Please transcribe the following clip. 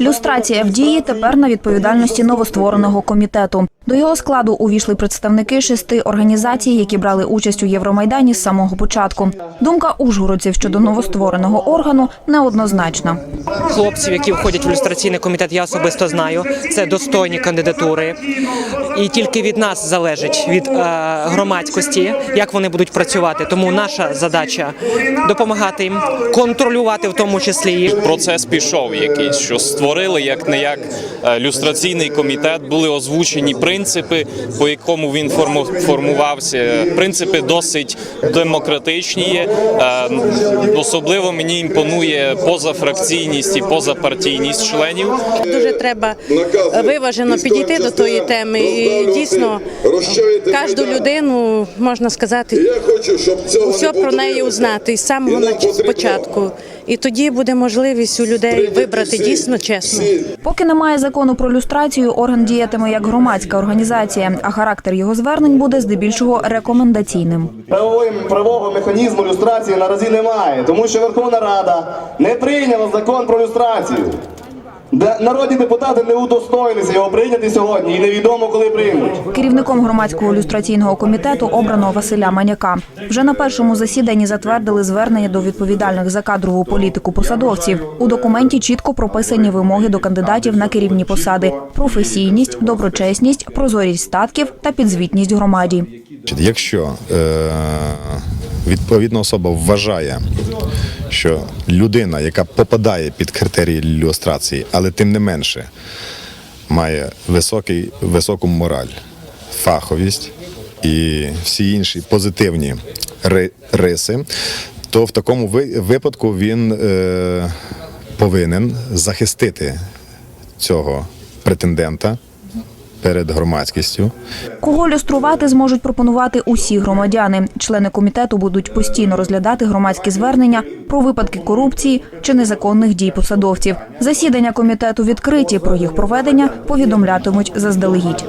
Люстрація в дії тепер на відповідальності новоствореного комітету. До його складу увійшли представники шести організацій, які брали участь у Євромайдані з самого початку. Думка ужгородців щодо новоствореного органу неоднозначна. хлопців, які входять в ілюстраційний комітет, я особисто знаю. Це достойні кандидатури, і тільки від нас залежить від е, громадськості, як вони будуть працювати. Тому наша задача допомагати їм контролювати, в тому числі їх. процес пішов якийсь, що створили як не як люстраційний комітет, були озвучені принципи, по якому він форму- формувався. Принципи досить демократичні. є. Е, Особливо мені імпонує позафракційність і позапартійність членів. Дуже треба виважено підійти до тої теми і дійсно кожну людину можна сказати хочу, щоб цього не про неї узнати з самого початку. І тоді буде можливість у людей вибрати всі- дійсно чесно. всі Поки немає закону про люстрацію, орган діятиме як громадська організація, а характер його звернень буде здебільшого рекомендаційним. Правового, правового механізму люстрації наразі немає, тому що Верховна Рада не прийняла закон про люстрацію. Де народні депутати не удостоїлися його прийняти сьогодні, і невідомо коли приймуть. Керівником громадського люстраційного комітету обрано Василя Маняка. Вже на першому засіданні затвердили звернення до відповідальних за кадрову політику посадовців. У документі чітко прописані вимоги до кандидатів на керівні посади: професійність, доброчесність, прозорість статків та підзвітність громаді. Якщо е, відповідна особа вважає, що людина, яка попадає під критерії люстрації, але тим не менше має високий, високу мораль, фаховість і всі інші позитивні риси, то в такому випадку він е, повинен захистити цього претендента перед громадськістю. Кого люструвати зможуть пропонувати усі громадяни. Члени комітету будуть постійно розглядати громадські звернення про випадки корупції чи незаконних дій посадовців. Засідання комітету відкриті. Про їх проведення повідомлятимуть заздалегідь.